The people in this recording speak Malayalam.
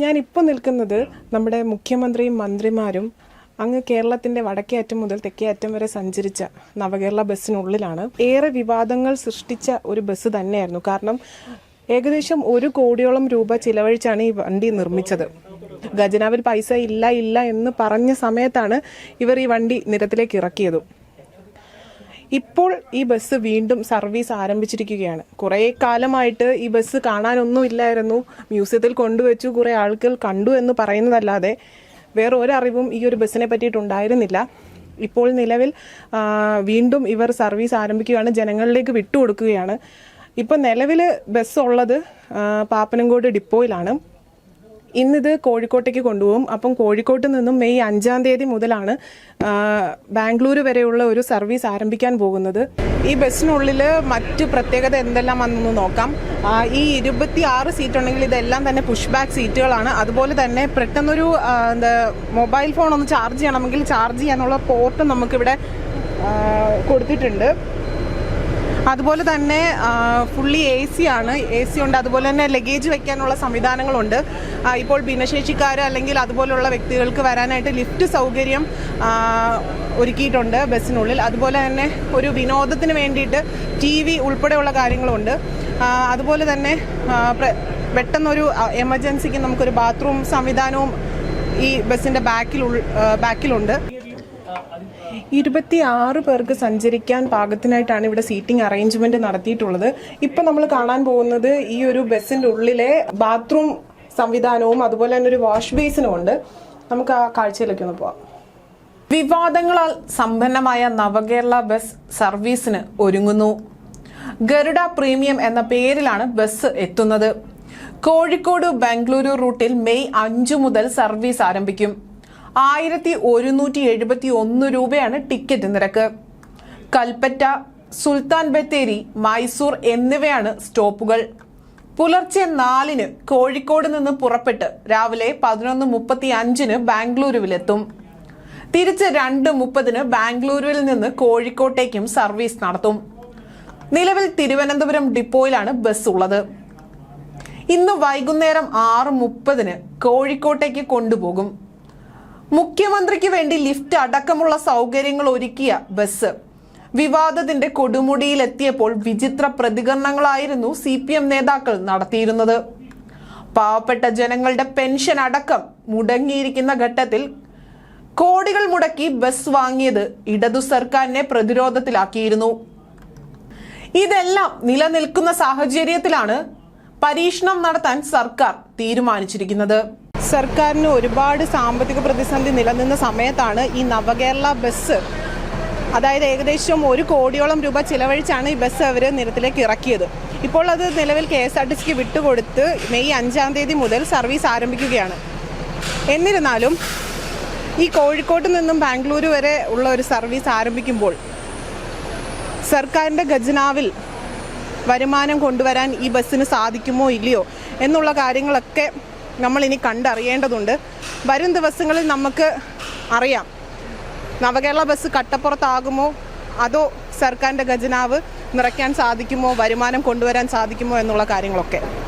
ഞാനിപ്പോൾ നിൽക്കുന്നത് നമ്മുടെ മുഖ്യമന്ത്രിയും മന്ത്രിമാരും അങ്ങ് കേരളത്തിന്റെ വടക്കേ അറ്റം മുതൽ തെക്കേ അറ്റം വരെ സഞ്ചരിച്ച നവകേരള ബസ്സിനുള്ളിലാണ്. ഏറെ വിവാദങ്ങൾ സൃഷ്ടിച്ച ഒരു ബസ് തന്നെയായിരുന്നു. കാരണം ഏകദേശം ഒരു കോടിയോളം രൂപ ചിലവഴിച്ചാണ് ഈ വണ്ടി നിർമ്മിച്ചത്. ഖജനാവിൽ പൈസ ഇല്ല ഇല്ല എന്ന് പറഞ്ഞ സമയത്താണ് ഇവർ ഈ വണ്ടി നിരത്തിലേക്ക് ഇറക്കിയതും. ഇപ്പോൾ ഈ ബസ് വീണ്ടും സർവീസ് ആരംഭിച്ചിരിക്കുകയാണ്. കുറേ കാലമായിട്ട് ഈ ബസ് കാണാനൊന്നും ഇല്ലായിരുന്നു മ്യൂസിയത്തിൽ കൊണ്ടുവച്ചു കുറേ ആളുകൾ കണ്ടു എന്ന് പറയുന്നതല്ലാതെ വേറെ ഒരറിവും ഈ ഒരു ബസ്സിനെ പറ്റിയിട്ടുണ്ടായിരുന്നില്ല. ഇപ്പോൾ നിലവിൽ വീണ്ടും ഇവർ സർവീസ് ആരംഭിക്കുകയാണ് ജനങ്ങളിലേക്ക് വിട്ടുകൊടുക്കുകയാണ്. ഇപ്പോൾ നിലവിൽ ബസ് ഉള്ളത് പാപ്പനംകോട് ഡിപ്പോയിലാണ്. ഇന്നിത് കോഴിക്കോട്ടേക്ക് കൊണ്ടുപോകും. അപ്പം കോഴിക്കോട്ട് നിന്നും മെയ് അഞ്ചാം തീയതി മുതലാണ് ബാംഗ്ലൂർ വരെയുള്ള ഒരു സർവീസ് ആരംഭിക്കാൻ പോകുന്നത്. ഈ ബസ്സിനുള്ളിൽ മറ്റ് പ്രത്യേകത എന്തെല്ലാം വന്നൊന്ന് നോക്കാം. ഈ ഇരുപത്തി ആറ് സീറ്റ് ഉണ്ടെങ്കിൽ ഇതെല്ലാം തന്നെ പുഷ് ബാക്ക് സീറ്റുകളാണ്. അതുപോലെ തന്നെ പെട്ടെന്നൊരു എന്താ മൊബൈൽ ഫോൺ ഒന്ന് ചാർജ് ചെയ്യണമെങ്കിൽ ചാർജ് ചെയ്യാനുള്ള പോർട്ട് നമുക്കിവിടെ കൊടുത്തിട്ടുണ്ട്. അതുപോലെ തന്നെ ഫുള്ളി എ സി ആണ്. എ സി ഉണ്ട്. അതുപോലെ തന്നെ ലഗേജ് വെക്കാനുള്ള സംവിധാനങ്ങളുണ്ട്. ഇപ്പോൾ ഭിന്നശേഷിക്കാർ അല്ലെങ്കിൽ അതുപോലുള്ള വ്യക്തികൾക്ക് വരാനായിട്ട് ലിഫ്റ്റ് സൗകര്യം ഒരുക്കിയിട്ടുണ്ട് ബസ്സിനുള്ളിൽ. അതുപോലെ തന്നെ ഒരു വിനോദത്തിന് വേണ്ടിയിട്ട് ടി വി ഉൾപ്പെടെയുള്ള കാര്യങ്ങളുണ്ട്. അതുപോലെ തന്നെ പെട്ടെന്നൊരു എമർജൻസിക്ക് നമുക്കൊരു ബാത്റൂം സംവിധാനവും ഈ ബസ്സിന്റെ ബാക്കിൽ ബാക്കിലുണ്ട് ഇരുപത്തി ആറ് പേർക്ക് സഞ്ചരിക്കാൻ പാകത്തിനായിട്ടാണ് ഇവിടെ സീറ്റിംഗ് അറേഞ്ച്മെന്റ് നടത്തിയിട്ടുള്ളത്. ഇപ്പൊ നമ്മൾ കാണാൻ പോകുന്നത് ഈ ഒരു ബസ്സിന്റെ ഉള്ളിലെ ബാത്റൂം സംവിധാനവും അതുപോലെ തന്നെ ഒരു വാഷ് ബേസിനും ഉണ്ട്. നമുക്ക് ആ കാഴ്ചയിലേക്ക് ഒന്ന് പോവാം. വിവാദങ്ങളാൽ സമ്പന്നമായ നവകേരള ബസ് സർവീസിന് ഒരുങ്ങുന്നു. ഗരുഡ പ്രീമിയം എന്ന പേരിലാണ് ബസ് എത്തുന്നത്. കോഴിക്കോട് ബംഗളൂരു റൂട്ടിൽ മെയ് അഞ്ചു മുതൽ സർവീസ് ആരംഭിക്കും. ആയിരത്തി ഒരുന്നൂറ്റി എഴുപത്തി ഒന്ന് രൂപയാണ് ടിക്കറ്റ് നിരക്ക്. കൽപ്പറ്റ സുൽത്താൻ ബത്തേരി മൈസൂർ എന്നിവയാണ് സ്റ്റോപ്പുകൾ. പുലർച്ചെ നാലിന് കോഴിക്കോട് നിന്ന് പുറപ്പെട്ട് രാവിലെ പതിനൊന്ന് മുപ്പത്തി അഞ്ചിന് ബാംഗ്ലൂരുവിലെത്തും. തിരിച്ച് രണ്ട് മുപ്പതിന് ബാംഗ്ലൂരുവിൽ നിന്ന് കോഴിക്കോട്ടേക്കും സർവീസ് നടത്തും. നിലവിൽ തിരുവനന്തപുരം ഡിപ്പോയിലാണ് ബസ് ഉള്ളത്. ഇന്ന് വൈകുന്നേരം ആറ് മുപ്പതിന് കോഴിക്കോട്ടേക്ക് കൊണ്ടുപോകും. മുഖ്യമന്ത്രിക്ക് വേണ്ടി ലിഫ്റ്റ് അടക്കമുള്ള സൗകര്യങ്ങൾ ഒരുക്കിയ ബസ്. വിവാദത്തിന്റെ കൊടുമുടിയിലെത്തിയപ്പോൾ വിചിത്ര പ്രതികരണങ്ങളായിരുന്നു സി പി എം നേതാക്കൾ നടത്തിയിരുന്നത്. പാവപ്പെട്ട ജനങ്ങളുടെ പെൻഷൻ അടക്കം മുടങ്ങിയിരിക്കുന്ന ഘട്ടത്തിൽ കോടികൾ മുടക്കി ബസ് വാങ്ങിയത് ഇടതു സർക്കാരിനെ പ്രതിരോധത്തിലാക്കിയിരുന്നു. ഇതെല്ലാം നിലനിൽക്കുന്ന സാഹചര്യത്തിലാണ് പരീക്ഷണം നടത്താൻ സർക്കാർ തീരുമാനിച്ചിരിക്കുന്നത്. സർക്കാരിന് ഒരുപാട് സാമ്പത്തിക പ്രതിസന്ധി നിലനിന്ന സമയത്താണ് ഈ നവകേരള ബസ് അതായത് ഏകദേശം ഒരു കോടിയോളം രൂപ ചിലവഴിച്ചാണ് ഈ ബസ് അവർ നിരത്തിലേക്ക് ഇറക്കിയത്. ഇപ്പോൾ അത് നിലവിൽ കെ എസ് ആർ ടി സിക്ക് വിട്ടുകൊടുത്ത് മെയ് അഞ്ചാം തീയതി മുതൽ സർവീസ് ആരംഭിക്കുകയാണ്. എന്നിരുന്നാലും ഈ കോഴിക്കോട്ട് നിന്നും ബാംഗ്ലൂർ വരെ ഉള്ള ഒരു സർവീസ് ആരംഭിക്കുമ്പോൾ സർക്കാരിന്റെ ഖജനാവിൽ വരുമാനം കൊണ്ടുവരാൻ ഈ ബസ്സിന് സാധിക്കുമോ ഇല്ലയോ എന്നുള്ള കാര്യങ്ങളൊക്കെ നമ്മൾ ഇനി കണ്ടറിയേണ്ടതുണ്ട്. വരും ദിവസങ്ങളിൽ നമുക്ക് അറിയാം. നവകേരള ബസ് കട്ടപ്പുറത്താകുമോ? അതോ സർക്കാരിന്റെ ഖജനാവ് നിറയ്ക്കാൻ സാധിക്കുമോ? വരുമാനം കൊണ്ടുവരാൻ സാധിക്കുമോ? എന്നുള്ള കാര്യങ്ങളൊക്കെ.